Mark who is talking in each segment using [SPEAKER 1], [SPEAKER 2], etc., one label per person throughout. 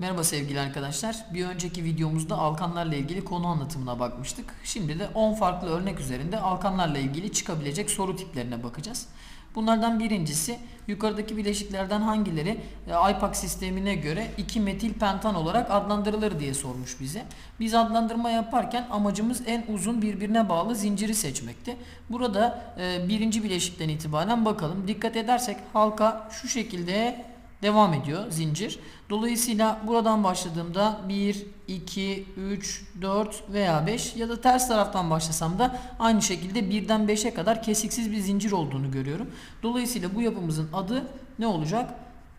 [SPEAKER 1] Merhaba sevgili arkadaşlar. Bir önceki videomuzda alkanlarla ilgili konu anlatımına bakmıştık. Şimdi de 10 farklı örnek üzerinde alkanlarla ilgili çıkabilecek soru tiplerine bakacağız. Bunlardan birincisi yukarıdaki bileşiklerden hangileri e, IPAC sistemine göre 2 metil pentan olarak adlandırılır diye sormuş bize. Biz adlandırma yaparken amacımız en uzun birbirine bağlı zinciri seçmekti. Burada e, birinci bileşikten itibaren bakalım. Dikkat edersek halka şu şekilde devam ediyor zincir. Dolayısıyla buradan başladığımda 1, 2, 3, 4 veya 5 ya da ters taraftan başlasam da aynı şekilde 1'den 5'e kadar kesiksiz bir zincir olduğunu görüyorum. Dolayısıyla bu yapımızın adı ne olacak?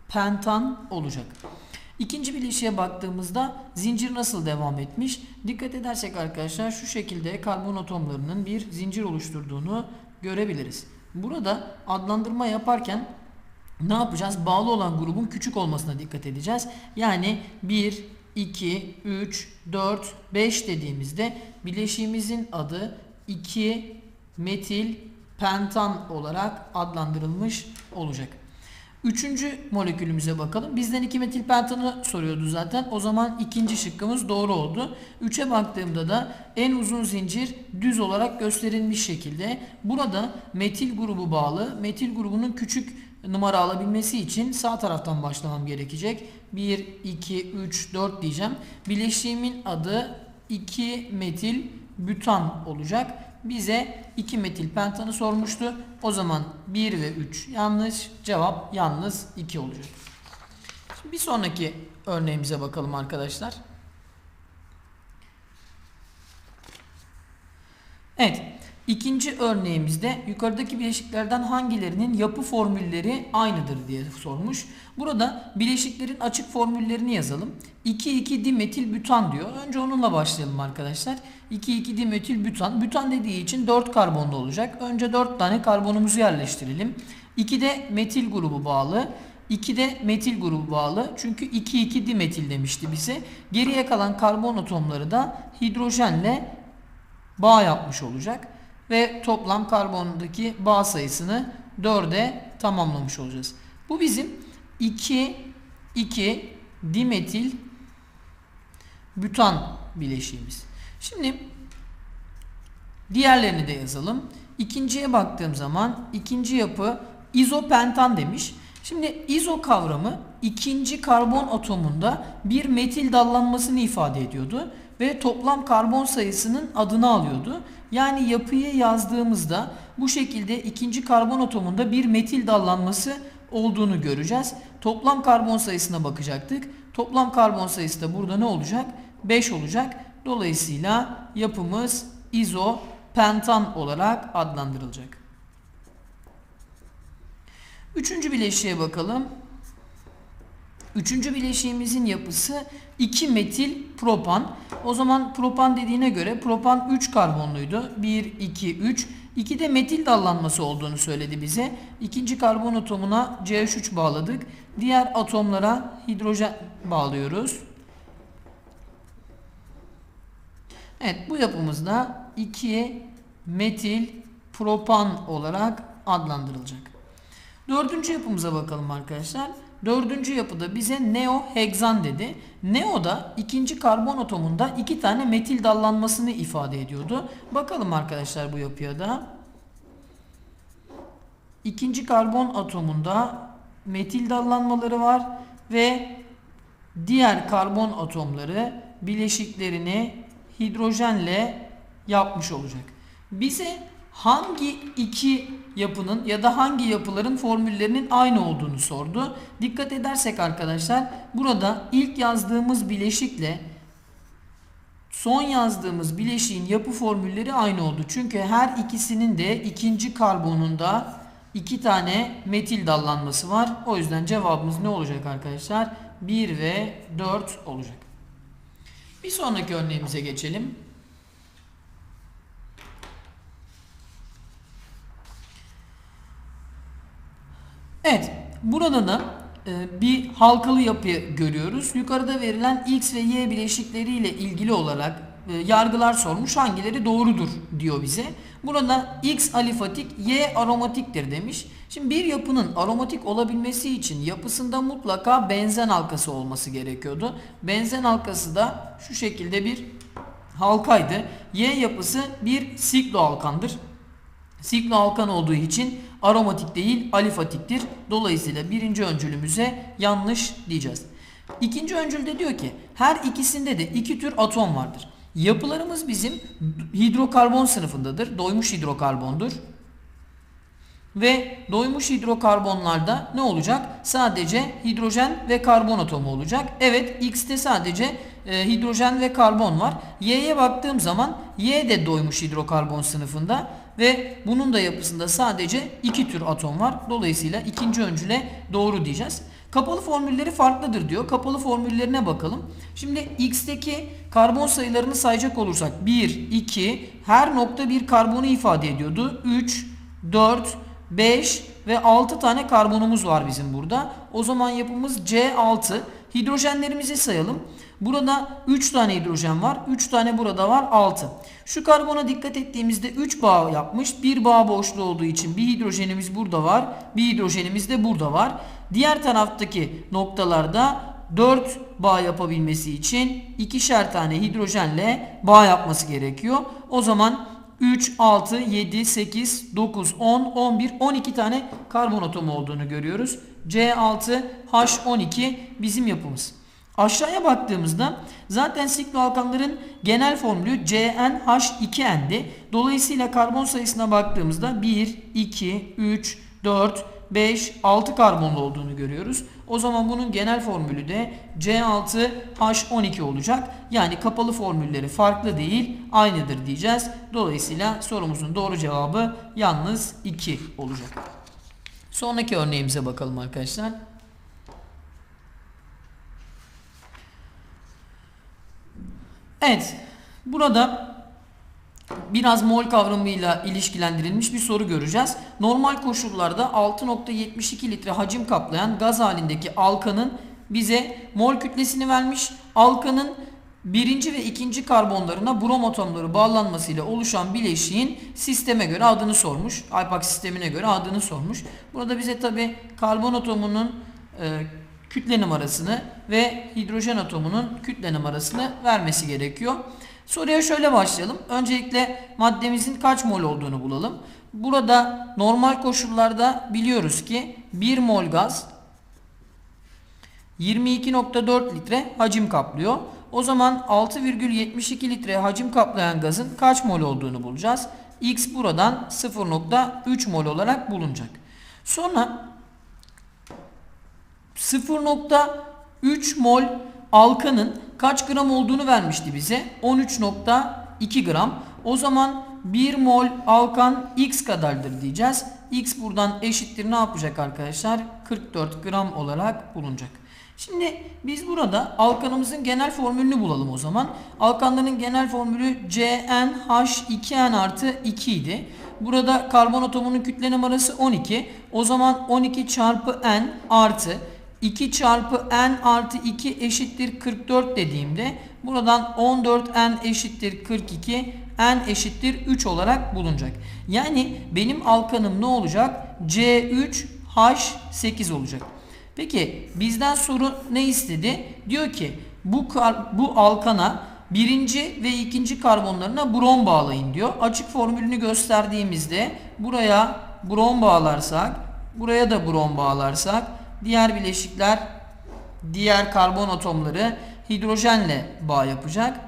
[SPEAKER 1] Pentan olacak. İkinci bileşiğe baktığımızda zincir nasıl devam etmiş? Dikkat edersek arkadaşlar şu şekilde karbon atomlarının bir zincir oluşturduğunu görebiliriz. Burada adlandırma yaparken ne yapacağız? Bağlı olan grubun küçük olmasına dikkat edeceğiz. Yani 1, 2, 3, 4, 5 dediğimizde bileşiğimizin adı 2 metil pentan olarak adlandırılmış olacak. Üçüncü molekülümüze bakalım. Bizden 2 metil pentanı soruyordu zaten. O zaman ikinci şıkkımız doğru oldu. 3'e baktığımda da en uzun zincir düz olarak gösterilmiş şekilde. Burada metil grubu bağlı. Metil grubunun küçük numara alabilmesi için sağ taraftan başlamam gerekecek. 1, 2, 3, 4 diyeceğim. Bileşiğimin adı 2 metil bütan olacak. Bize 2 metil pentanı sormuştu. O zaman 1 ve 3 yanlış. Cevap yalnız 2 olacak. Şimdi bir sonraki örneğimize bakalım arkadaşlar. Evet. İkinci örneğimizde yukarıdaki bileşiklerden hangilerinin yapı formülleri aynıdır diye sormuş. Burada bileşiklerin açık formüllerini yazalım. 2,2 dimetil bütan diyor. Önce onunla başlayalım arkadaşlar. 2,2 dimetil bütan. Bütan dediği için 4 karbonlu olacak. Önce 4 tane karbonumuzu yerleştirelim. 2'de metil grubu bağlı. 2'de metil grubu bağlı. Çünkü 2,2 dimetil demişti bize. Geriye kalan karbon atomları da hidrojenle bağ yapmış olacak ve toplam karbondaki bağ sayısını 4'e tamamlamış olacağız. Bu bizim 2 2 dimetil bütan bileşiğimiz. Şimdi diğerlerini de yazalım. İkinciye baktığım zaman ikinci yapı izopentan demiş. Şimdi izo kavramı ikinci karbon atomunda bir metil dallanmasını ifade ediyordu ve toplam karbon sayısının adını alıyordu. Yani yapıyı yazdığımızda bu şekilde ikinci karbon atomunda bir metil dallanması olduğunu göreceğiz. Toplam karbon sayısına bakacaktık. Toplam karbon sayısı da burada ne olacak? 5 olacak. Dolayısıyla yapımız izopentan olarak adlandırılacak. Üçüncü bileşiğe bakalım. Üçüncü bileşiğimizin yapısı 2 metil propan. O zaman propan dediğine göre propan 3 karbonluydu. 1, 2, 3. 2 de metil dallanması olduğunu söyledi bize. İkinci karbon atomuna CH3 bağladık. Diğer atomlara hidrojen bağlıyoruz. Evet bu yapımızda 2 metil propan olarak adlandırılacak. Dördüncü yapımıza bakalım arkadaşlar. Dördüncü yapıda bize neohegzan dedi. Neo da ikinci karbon atomunda iki tane metil dallanmasını ifade ediyordu. Bakalım arkadaşlar bu yapıya da. İkinci karbon atomunda metil dallanmaları var ve diğer karbon atomları bileşiklerini hidrojenle yapmış olacak. Bize hangi iki yapının ya da hangi yapıların formüllerinin aynı olduğunu sordu. Dikkat edersek arkadaşlar burada ilk yazdığımız bileşikle son yazdığımız bileşiğin yapı formülleri aynı oldu. Çünkü her ikisinin de ikinci karbonunda iki tane metil dallanması var. O yüzden cevabımız ne olacak arkadaşlar? 1 ve 4 olacak. Bir sonraki örneğimize geçelim. Evet, burada da e, bir halkalı yapı görüyoruz. Yukarıda verilen X ve Y bileşikleriyle ilgili olarak e, yargılar sormuş. Hangileri doğrudur diyor bize. Burada X alifatik, Y aromatiktir demiş. Şimdi bir yapının aromatik olabilmesi için yapısında mutlaka benzen halkası olması gerekiyordu. Benzen halkası da şu şekilde bir halkaydı. Y yapısı bir sikloalkandır. Sikloalkan olduğu için aromatik değil alifatiktir. Dolayısıyla birinci öncülümüze yanlış diyeceğiz. İkinci öncülde diyor ki her ikisinde de iki tür atom vardır. Yapılarımız bizim hidrokarbon sınıfındadır. Doymuş hidrokarbondur. Ve doymuş hidrokarbonlarda ne olacak? Sadece hidrojen ve karbon atomu olacak. Evet X'te sadece e, hidrojen ve karbon var. Y'ye baktığım zaman Y de doymuş hidrokarbon sınıfında ve bunun da yapısında sadece iki tür atom var. Dolayısıyla ikinci öncüle doğru diyeceğiz. Kapalı formülleri farklıdır diyor. Kapalı formüllerine bakalım. Şimdi X'teki karbon sayılarını sayacak olursak 1, 2 her nokta bir karbonu ifade ediyordu. 3, 4, 5 ve 6 tane karbonumuz var bizim burada. O zaman yapımız C6. Hidrojenlerimizi sayalım. Burada 3 tane hidrojen var. 3 tane burada var 6. Şu karbona dikkat ettiğimizde 3 bağ yapmış. Bir bağ boşluğu olduğu için bir hidrojenimiz burada var. Bir hidrojenimiz de burada var. Diğer taraftaki noktalarda 4 bağ yapabilmesi için ikişer tane hidrojenle bağ yapması gerekiyor. O zaman 3, 6, 7, 8, 9, 10, 11, 12 tane karbon atomu olduğunu görüyoruz. C6, H12 bizim yapımız. Aşağıya baktığımızda zaten sikloalkanların genel formülü CnH2n'di. Dolayısıyla karbon sayısına baktığımızda 1, 2, 3, 4, 5, 6 karbonlu olduğunu görüyoruz. O zaman bunun genel formülü de C6H12 olacak. Yani kapalı formülleri farklı değil, aynıdır diyeceğiz. Dolayısıyla sorumuzun doğru cevabı yalnız 2 olacak. Sonraki örneğimize bakalım arkadaşlar. Evet, burada biraz mol kavramıyla ilişkilendirilmiş bir soru göreceğiz. Normal koşullarda 6.72 litre hacim kaplayan gaz halindeki alkanın bize mol kütlesini vermiş. Alkanın birinci ve ikinci karbonlarına brom atomları bağlanmasıyla oluşan bileşiğin sisteme göre adını sormuş. Alpak sistemine göre adını sormuş. Burada bize tabi karbon atomunun e, kütle numarasını ve hidrojen atomunun kütle numarasını vermesi gerekiyor. Soruya şöyle başlayalım. Öncelikle maddemizin kaç mol olduğunu bulalım. Burada normal koşullarda biliyoruz ki 1 mol gaz 22.4 litre hacim kaplıyor. O zaman 6,72 litre hacim kaplayan gazın kaç mol olduğunu bulacağız. X buradan 0.3 mol olarak bulunacak. Sonra 0.3 mol alkanın kaç gram olduğunu vermişti bize. 13.2 gram. O zaman 1 mol alkan X kadardır diyeceğiz. X buradan eşittir ne yapacak arkadaşlar? 44 gram olarak bulunacak. Şimdi biz burada alkanımızın genel formülünü bulalım o zaman. Alkanların genel formülü CnH2n artı 2 idi. Burada karbon atomunun kütle numarası 12. O zaman 12 çarpı n artı 2 çarpı n artı 2 eşittir 44 dediğimde buradan 14n eşittir 42 n eşittir 3 olarak bulunacak. Yani benim alkanım ne olacak? C3H8 olacak. Peki bizden soru ne istedi? Diyor ki bu bu alkana birinci ve ikinci karbonlarına brom bağlayın diyor. Açık formülünü gösterdiğimizde buraya brom bağlarsak, buraya da brom bağlarsak diğer bileşikler diğer karbon atomları hidrojenle bağ yapacak.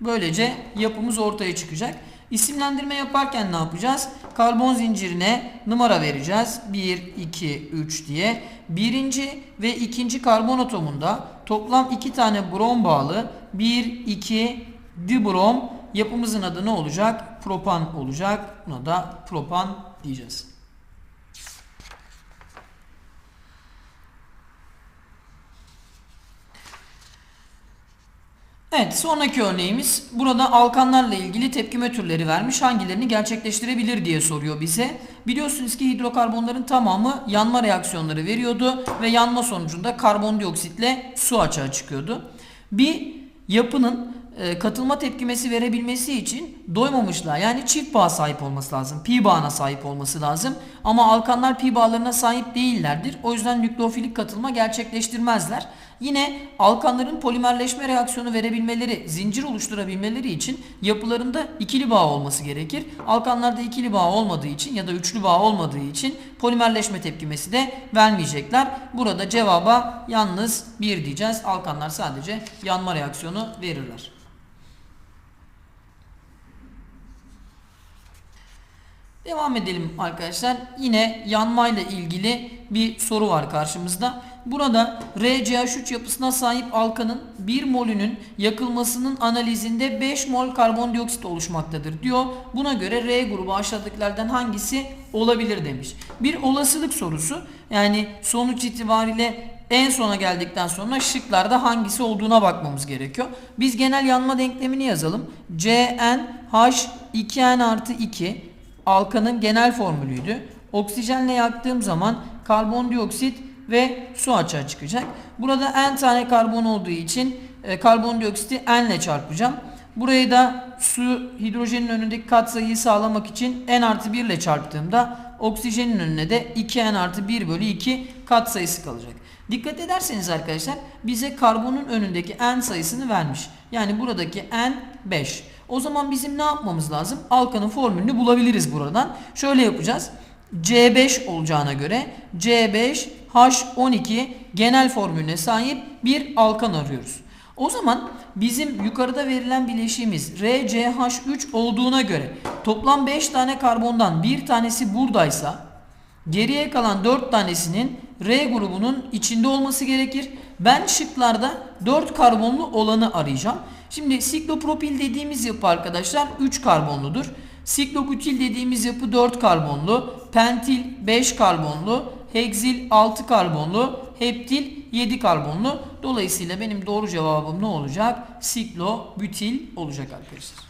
[SPEAKER 1] Böylece yapımız ortaya çıkacak. İsimlendirme yaparken ne yapacağız? Karbon zincirine numara vereceğiz. 1, 2, 3 diye. Birinci ve ikinci karbon atomunda toplam 2 tane brom bağlı. 1, 2, dibrom. Yapımızın adı ne olacak? Propan olacak. Buna da propan diyeceğiz. Evet sonraki örneğimiz burada alkanlarla ilgili tepkime türleri vermiş hangilerini gerçekleştirebilir diye soruyor bize. Biliyorsunuz ki hidrokarbonların tamamı yanma reaksiyonları veriyordu ve yanma sonucunda karbondioksitle su açığa çıkıyordu. Bir yapının e, katılma tepkimesi verebilmesi için doymamışlığa yani çift bağ sahip olması lazım. Pi bağına sahip olması lazım. Ama alkanlar pi bağlarına sahip değillerdir. O yüzden nükleofilik katılma gerçekleştirmezler. Yine alkanların polimerleşme reaksiyonu verebilmeleri, zincir oluşturabilmeleri için yapılarında ikili bağ olması gerekir. Alkanlarda ikili bağ olmadığı için ya da üçlü bağ olmadığı için polimerleşme tepkimesi de vermeyecekler. Burada cevaba yalnız 1 diyeceğiz. Alkanlar sadece yanma reaksiyonu verirler. Devam edelim arkadaşlar. Yine yanmayla ilgili bir soru var karşımızda. Burada RCH3 yapısına sahip alkanın 1 molünün yakılmasının analizinde 5 mol karbondioksit oluşmaktadır diyor. Buna göre R grubu aşağıdakilerden hangisi olabilir demiş. Bir olasılık sorusu. Yani sonuç itibariyle en sona geldikten sonra şıklarda hangisi olduğuna bakmamız gerekiyor. Biz genel yanma denklemini yazalım. CnH2n artı 2 alkanın genel formülüydü. Oksijenle yaktığım zaman karbondioksit ve su açığa çıkacak. Burada n tane karbon olduğu için e, karbondioksiti n ile çarpacağım. Burayı da su hidrojenin önündeki katsayıyı sağlamak için n artı 1 ile çarptığımda oksijenin önüne de 2n artı 1 bölü 2 katsayısı kalacak. Dikkat ederseniz arkadaşlar bize karbonun önündeki n sayısını vermiş. Yani buradaki n 5. O zaman bizim ne yapmamız lazım? Alkanın formülünü bulabiliriz buradan. Şöyle yapacağız. C5 olacağına göre C5H12 genel formülüne sahip bir alkan arıyoruz. O zaman bizim yukarıda verilen bileşiğimiz RCH3 olduğuna göre toplam 5 tane karbondan bir tanesi buradaysa geriye kalan 4 tanesinin R grubunun içinde olması gerekir. Ben şıklarda 4 karbonlu olanı arayacağım. Şimdi siklopropil dediğimiz yapı arkadaşlar 3 karbonludur. Siklobutil dediğimiz yapı 4 karbonlu, pentil 5 karbonlu, heksil 6 karbonlu, heptil 7 karbonlu. Dolayısıyla benim doğru cevabım ne olacak? Siklobutil olacak arkadaşlar.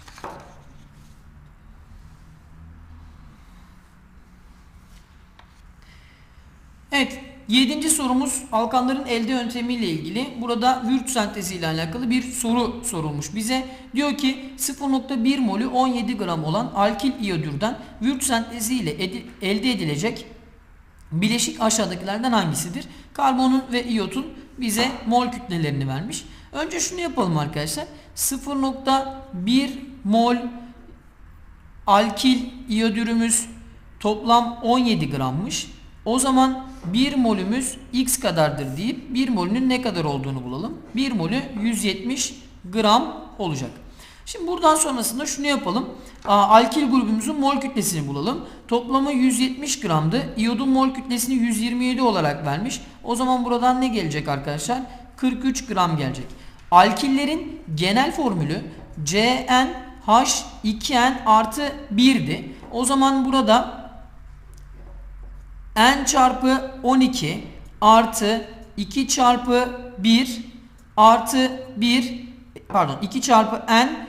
[SPEAKER 1] Evet, yedinci sorumuz alkanların elde yöntemiyle ilgili. Burada Würth sentezi ile alakalı bir soru sorulmuş bize. Diyor ki 0.1 molü 17 gram olan alkil iyodürden Würth sentezi ile elde edilecek bileşik aşağıdakilerden hangisidir? Karbonun ve iyotun bize mol kütlelerini vermiş. Önce şunu yapalım arkadaşlar. 0.1 mol alkil iyodürümüz toplam 17 grammış. O zaman 1 molümüz x kadardır deyip 1 molünün ne kadar olduğunu bulalım. 1 molü 170 gram olacak. Şimdi buradan sonrasında şunu yapalım. Alkil grubumuzun mol kütlesini bulalım. Toplamı 170 gramdı. İyodun mol kütlesini 127 olarak vermiş. O zaman buradan ne gelecek arkadaşlar? 43 gram gelecek. Alkillerin genel formülü CnH2n artı 1'di. O zaman burada n çarpı 12 artı 2 çarpı 1 artı 1 pardon 2 çarpı n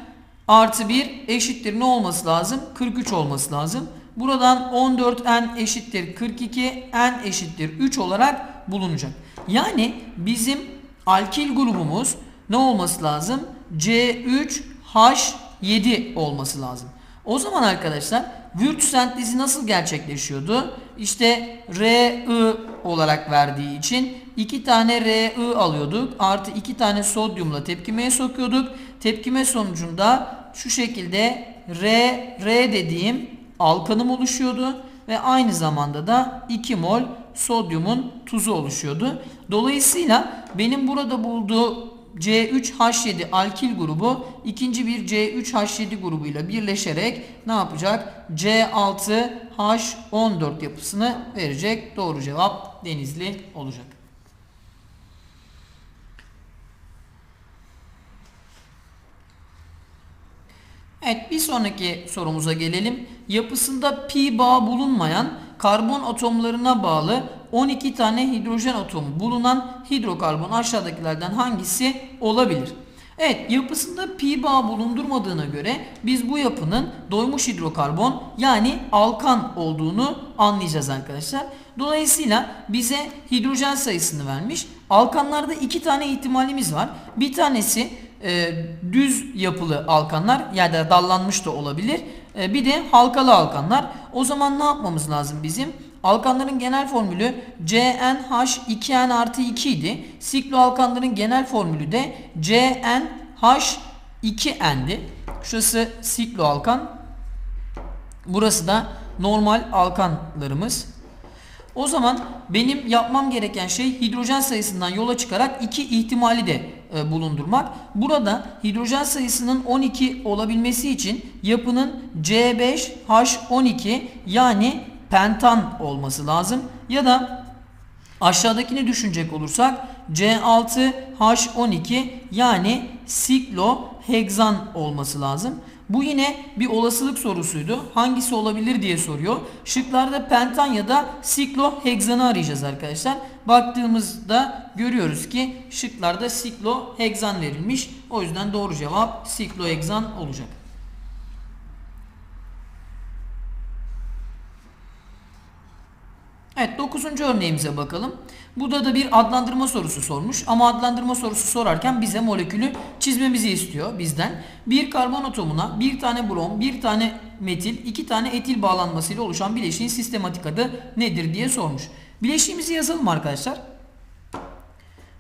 [SPEAKER 1] artı 1 eşittir ne olması lazım? 43 olması lazım. Buradan 14n eşittir 42 n eşittir 3 olarak bulunacak. Yani bizim alkil grubumuz ne olması lazım? C3H7 olması lazım. O zaman arkadaşlar Würth sentezi nasıl gerçekleşiyordu? İşte Re olarak verdiği için iki tane Re alıyorduk. Artı iki tane sodyumla tepkimeye sokuyorduk. Tepkime sonucunda şu şekilde R, R dediğim alkanım oluşuyordu. Ve aynı zamanda da 2 mol sodyumun tuzu oluşuyordu. Dolayısıyla benim burada bulduğu C3H7 alkil grubu ikinci bir C3H7 grubuyla birleşerek ne yapacak? C6H14 yapısını verecek. Doğru cevap Denizli olacak. Evet bir sonraki sorumuza gelelim. Yapısında pi bağ bulunmayan karbon atomlarına bağlı 12 tane hidrojen atomu bulunan hidrokarbon aşağıdakilerden hangisi olabilir? Evet yapısında pi bağ bulundurmadığına göre biz bu yapının doymuş hidrokarbon yani alkan olduğunu anlayacağız arkadaşlar. Dolayısıyla bize hidrojen sayısını vermiş. Alkanlarda iki tane ihtimalimiz var. Bir tanesi e, düz yapılı alkanlar ya da dallanmış da olabilir. E, bir de halkalı alkanlar. O zaman ne yapmamız lazım bizim? Alkanların genel formülü CnH2n artı 2 idi. Sikloalkanların genel formülü de CnH2n'di. Şurası sikloalkan. Burası da normal alkanlarımız. O zaman benim yapmam gereken şey hidrojen sayısından yola çıkarak iki ihtimali de e, bulundurmak. Burada hidrojen sayısının 12 olabilmesi için yapının C5H12 yani pentan olması lazım. Ya da aşağıdakini düşünecek olursak C6H12 yani sikloheksan olması lazım. Bu yine bir olasılık sorusuydu. Hangisi olabilir diye soruyor. Şıklarda pentan ya da sikloheksanı arayacağız arkadaşlar. Baktığımızda görüyoruz ki şıklarda sikloheksan verilmiş. O yüzden doğru cevap sikloheksan olacak. Evet 9. örneğimize bakalım. Burada da bir adlandırma sorusu sormuş ama adlandırma sorusu sorarken bize molekülü çizmemizi istiyor bizden. Bir karbon atomuna bir tane brom, bir tane metil, iki tane etil bağlanmasıyla oluşan bileşiğin sistematik adı nedir diye sormuş. Bileşiğimizi yazalım arkadaşlar.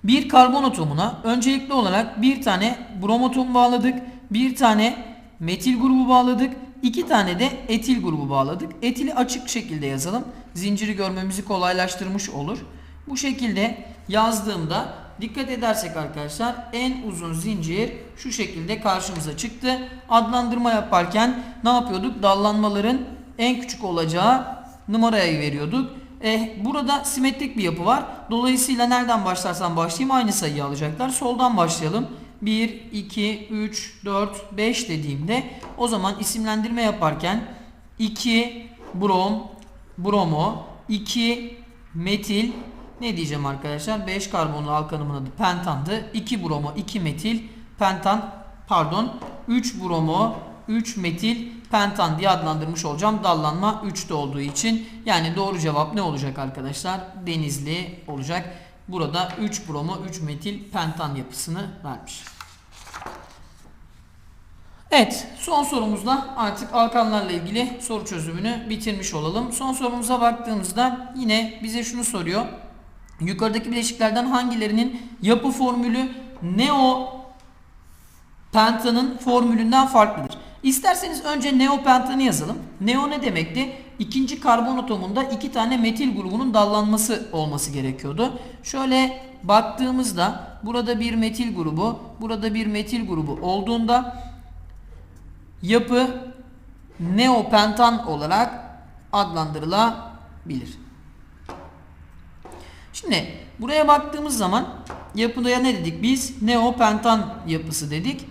[SPEAKER 1] Bir karbon atomuna öncelikli olarak bir tane brom atomu bağladık, bir tane metil grubu bağladık, iki tane de etil grubu bağladık. Etili açık şekilde yazalım. Zinciri görmemizi kolaylaştırmış olur. Bu şekilde yazdığımda dikkat edersek arkadaşlar en uzun zincir şu şekilde karşımıza çıktı. Adlandırma yaparken ne yapıyorduk? Dallanmaların en küçük olacağı numarayı veriyorduk. Eh, burada simetrik bir yapı var. Dolayısıyla nereden başlarsam başlayayım aynı sayıyı alacaklar. Soldan başlayalım. 1, 2, 3, 4, 5 dediğimde o zaman isimlendirme yaparken 2 brom, bromo, 2 metil ne diyeceğim arkadaşlar? 5 karbonlu alkanımın adı pentandı. 2 bromo, 2 metil, pentan pardon 3 bromo, 3 metil, pentan diye adlandırmış olacağım. Dallanma 3'te olduğu için. Yani doğru cevap ne olacak arkadaşlar? Denizli olacak. Burada 3 bromo, 3 metil, pentan yapısını vermiş. Evet, son sorumuzda artık alkanlarla ilgili soru çözümünü bitirmiş olalım. Son sorumuza baktığımızda yine bize şunu soruyor. Yukarıdaki bileşiklerden hangilerinin yapı formülü neo pentanın formülünden farklıdır? İsterseniz önce neopentanı yazalım. Neo ne demekti? İkinci karbon atomunda iki tane metil grubunun dallanması olması gerekiyordu. Şöyle baktığımızda burada bir metil grubu, burada bir metil grubu olduğunda yapı neopentan olarak adlandırılabilir. Şimdi buraya baktığımız zaman yapıya ne dedik biz? Neopentan yapısı dedik.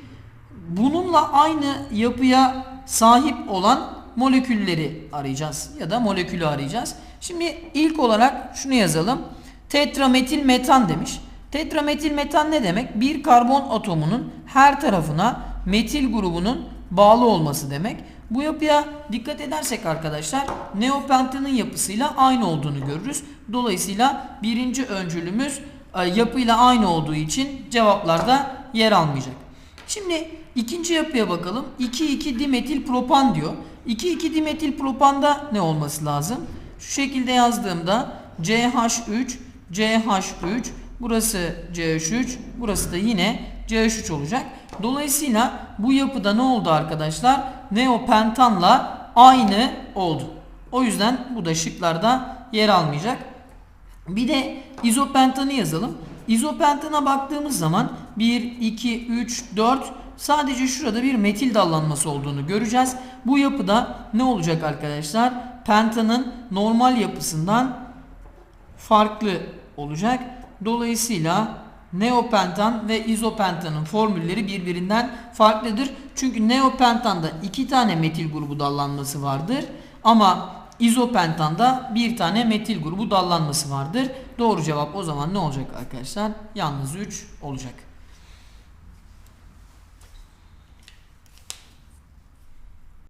[SPEAKER 1] Bununla aynı yapıya sahip olan molekülleri arayacağız ya da molekülü arayacağız. Şimdi ilk olarak şunu yazalım. Tetrametil metan demiş. Tetrametil metan ne demek? Bir karbon atomunun her tarafına metil grubunun bağlı olması demek. Bu yapıya dikkat edersek arkadaşlar neopentanın yapısıyla aynı olduğunu görürüz. Dolayısıyla birinci öncülümüz e, yapıyla aynı olduğu için cevaplarda yer almayacak. Şimdi ikinci yapıya bakalım. 2,2 dimetil propan diyor. 2,2 dimetil propanda ne olması lazım? Şu şekilde yazdığımda CH3, CH3, burası CH3, burası da yine CH3 olacak. Dolayısıyla bu yapıda ne oldu arkadaşlar? Neopentanla aynı oldu. O yüzden bu da şıklarda yer almayacak. Bir de izopentanı yazalım. İzopentana baktığımız zaman 1, 2, 3, 4 sadece şurada bir metil dallanması olduğunu göreceğiz. Bu yapıda ne olacak arkadaşlar? Pentanın normal yapısından farklı olacak. Dolayısıyla neopentan ve izopentanın formülleri birbirinden farklıdır. Çünkü neopentanda iki tane metil grubu dallanması vardır. Ama izopentanda bir tane metil grubu dallanması vardır. Doğru cevap o zaman ne olacak arkadaşlar? Yalnız 3 olacak.